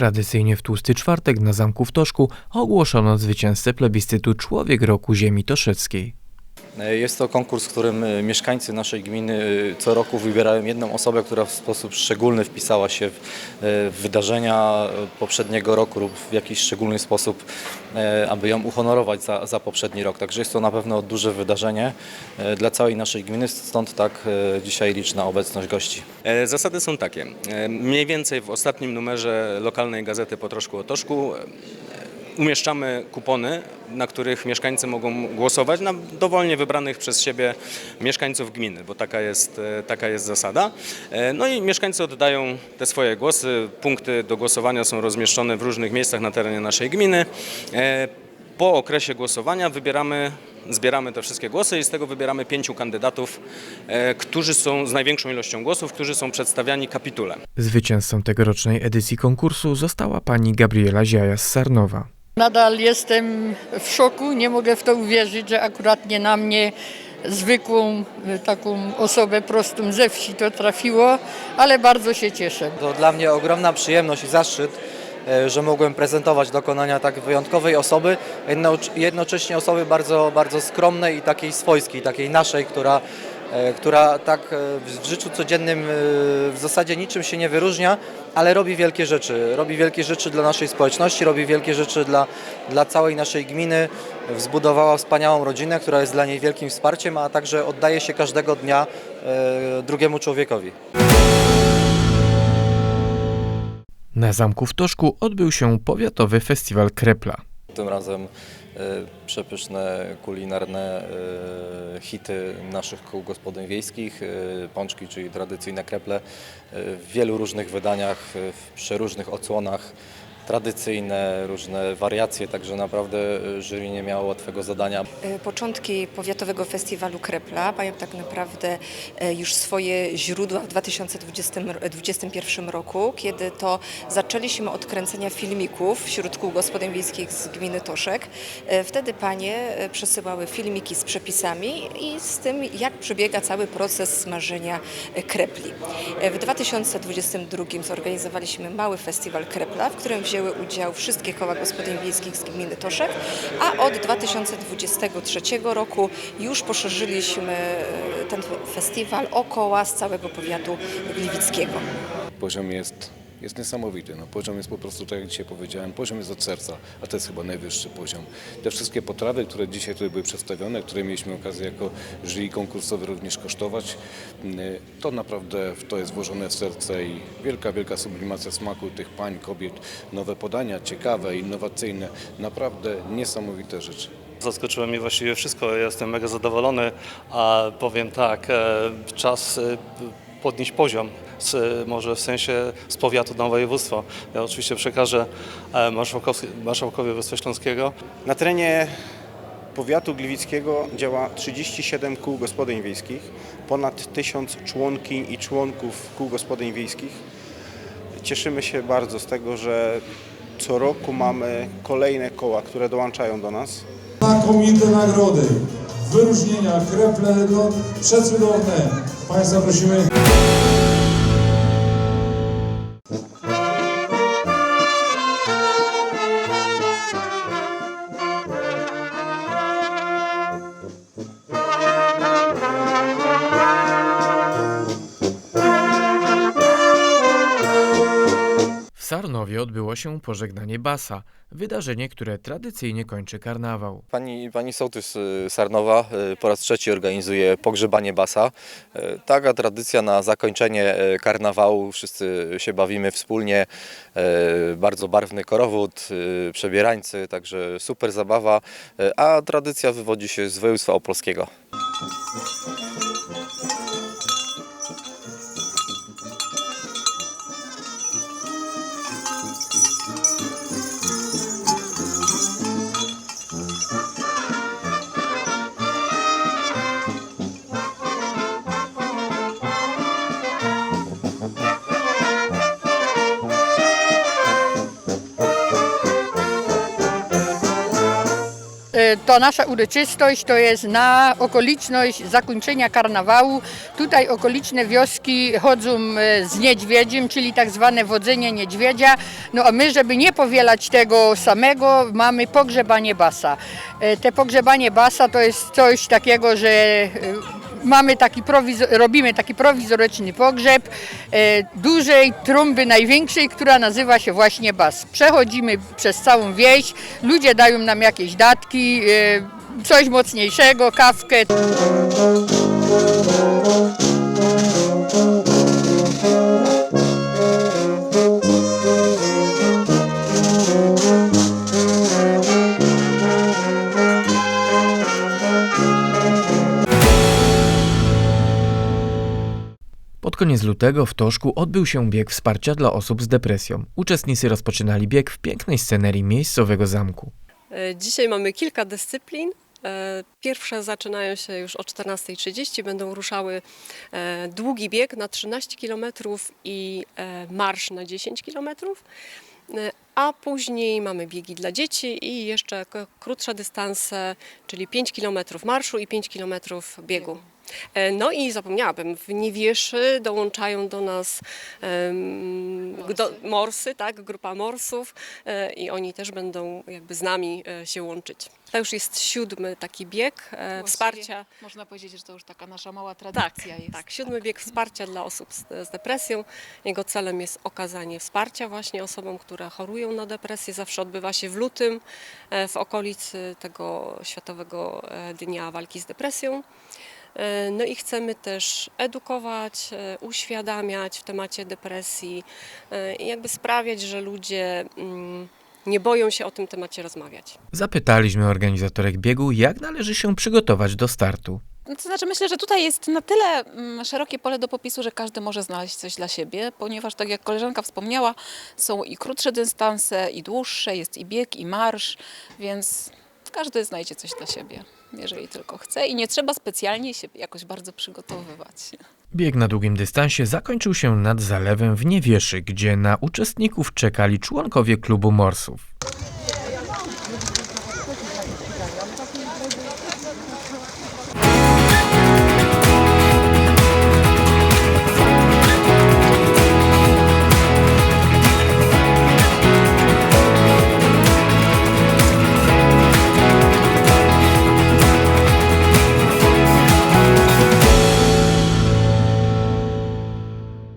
Tradycyjnie w tłusty czwartek na Zamku w Toszku ogłoszono zwycięzcę plebiscytu Człowiek Roku Ziemi Toszeckiej. Jest to konkurs, w którym e, mieszkańcy naszej gminy e, co roku wybierają jedną osobę, która w sposób szczególny wpisała się w, e, wydarzenia e, poprzedniego roku lub w jakiś szczególny sposób, e, aby ją uhonorować za, za poprzedni rok. Także jest to na pewno duże wydarzenie e, dla całej naszej gminy, stąd tak e, dzisiaj liczna obecność gości. E, Zasady są takie. E, Mniej więcej w ostatnim numerze lokalnej gazety po troszku o Toszku e, umieszczamy kupony, na których mieszkańcy mogą głosować na dowolnie wybranych przez siebie mieszkańców gminy, bo taka jest, e, taka jest zasada. E, No i mieszkańcy oddają te swoje głosy. Punkty do głosowania są rozmieszczone w różnych miejscach na terenie naszej gminy. E, Po okresie głosowania wybieramy, zbieramy te wszystkie głosy i z tego wybieramy pięciu kandydatów, którzy są z największą ilością głosów, którzy są przedstawiani kapitule. Zwycięzcą tegorocznej edycji konkursu została pani Gabriela Ziaja z Sarnowa. Nadal jestem w szoku, nie mogę w to uwierzyć, że akurat nie na mnie, zwykłą y, taką osobę prostą ze wsi to trafiło, ale bardzo się cieszę. To dla mnie ogromna przyjemność i zaszczyt, e, że mogłem prezentować dokonania tak wyjątkowej osoby, jedno, jednocześnie osoby bardzo, bardzo skromnej i takiej swojskiej, takiej naszej, która, która tak e, w życiu codziennym e, w zasadzie niczym się nie wyróżnia, ale robi wielkie rzeczy. Robi wielkie rzeczy dla naszej społeczności, robi wielkie rzeczy dla, dla całej naszej gminy. Zbudowała wspaniałą rodzinę, która jest dla niej wielkim wsparciem, a także oddaje się każdego dnia e, drugiemu człowiekowi. Na Zamku w Toszku odbył się powiatowy festiwal Krepla. Tym razem e, przepyszne kulinarne e, hity naszych kół gospodyń wiejskich, e, pączki, czyli tradycyjne kreple w wielu różnych wydaniach, w przeróżnych odsłonach, tradycyjne różne wariacje, także naprawdę e, jury nie miało łatwego zadania. E, Początki Powiatowego Festiwalu Krepla mają tak naprawdę e, już swoje źródła w 2021 roku, kiedy to zaczęliśmy od kręcenia filmików wśród kół gospodyń wiejskich z gminy Toszek. E, Wtedy panie e, przesyłały filmiki z przepisami i z tym, jak przebiega cały proces smażenia e, krepli. E, W 2022 zorganizowaliśmy mały festiwal Krepla, w którym wzięły udział wszystkie koła gospodyń wiejskich z gminy Toszek, a od 2023 roku już poszerzyliśmy e, ten festiwal o koła z całego powiatu gliwickiego. Poziom jest, jest niesamowity. No, poziom jest po prostu, tak jak dzisiaj powiedziałem, poziom jest od serca, a to jest chyba najwyższy poziom. Te wszystkie potrawy, które dzisiaj tutaj były przedstawione, które mieliśmy okazję jako jury konkursowy również kosztować, y, to naprawdę w to jest włożone w serce i wielka, wielka sublimacja smaku tych pań, kobiet, nowe podania, ciekawe, innowacyjne, naprawdę niesamowite rzeczy. Zaskoczyło mnie właściwie wszystko, jestem mega zadowolony, a powiem tak, e, czas e, podnieść poziom, z, może w sensie z powiatu na województwo. Ja oczywiście przekażę e, marszałkowi województwa śląskiego. Na terenie powiatu gliwickiego działa 37 kół gospodyń wiejskich, ponad 1000 członkiń i członków kół gospodyń wiejskich. Cieszymy się bardzo z tego, że co roku mamy kolejne koła, które dołączają do nas. Znakomite nagrody, wyróżnienia, kreple no, przecudowne. Państwa prosimy. Sarnowie odbyło się pożegnanie Basa, wydarzenie, które tradycyjnie kończy karnawał. Pani, pani sołtys y, Sarnowa y, po raz trzeci organizuje pogrzebanie basa. Y, Taka tradycja na zakończenie karnawału. Wszyscy się bawimy wspólnie. Bardzo barwny korowód, przebierańcy, także super zabawa. A tradycja wywodzi się z województwa opolskiego. To nasza uroczystość to jest na okoliczność zakończenia karnawału. Tutaj okoliczne wioski chodzą e, z niedźwiedziem, czyli tak zwane wodzenie niedźwiedzia. No a my, żeby nie powielać tego samego, mamy pogrzebanie basa. E, Te pogrzebanie basa to jest coś takiego, że e, mamy taki robimy taki prowizoryczny pogrzeb e, dużej trumby największej, która nazywa się właśnie bas. Przechodzimy przez całą wieś, ludzie dają nam jakieś datki, e, coś mocniejszego, kawkę. Koniec lutego w Toszku odbył się bieg wsparcia dla osób z depresją. Uczestnicy rozpoczynali bieg w pięknej scenerii miejscowego zamku. E, Dzisiaj mamy kilka dyscyplin. E, Pierwsze zaczynają się już o 14.30, będą ruszały e, długi bieg na 13 km i marsz na 10 km. A później mamy biegi dla dzieci i jeszcze krótsze dystanse, czyli 5 km marszu i 5 km biegu. E, No i zapomniałabym, w Niewieszy dołączają do nas em, do, morsy, tak, grupa morsów e, i oni też będą jakby z nami e, się łączyć. To już jest siódmy taki bieg e, wsparcia. Można powiedzieć, że to już taka nasza mała Tak, tradycja jest. tak, siódmy bieg wsparcia dla osób z, z depresją. Jego celem jest okazanie wsparcia właśnie osobom, które chorują na depresję. Zawsze odbywa się w lutym e, w okolicy tego Światowego e, Dnia Walki z Depresją. E, No i chcemy też edukować, e, uświadamiać w temacie depresji e, i jakby sprawiać, że ludzie mm, nie boją się o tym temacie rozmawiać. Zapytaliśmy organizatorek biegu, jak należy się przygotować do startu. No To znaczy myślę, że tutaj jest na tyle mm, szerokie pole do popisu, że każdy może znaleźć coś dla siebie, ponieważ tak jak koleżanka wspomniała, są i krótsze dystanse, i dłuższe, jest i bieg, i marsz, więc każdy znajdzie coś dla siebie, jeżeli tylko chce i nie trzeba specjalnie się jakoś bardzo przygotowywać. Bieg na długim dystansie zakończył się nad zalewem w Niewieszy, gdzie na uczestników czekali członkowie klubu morsów.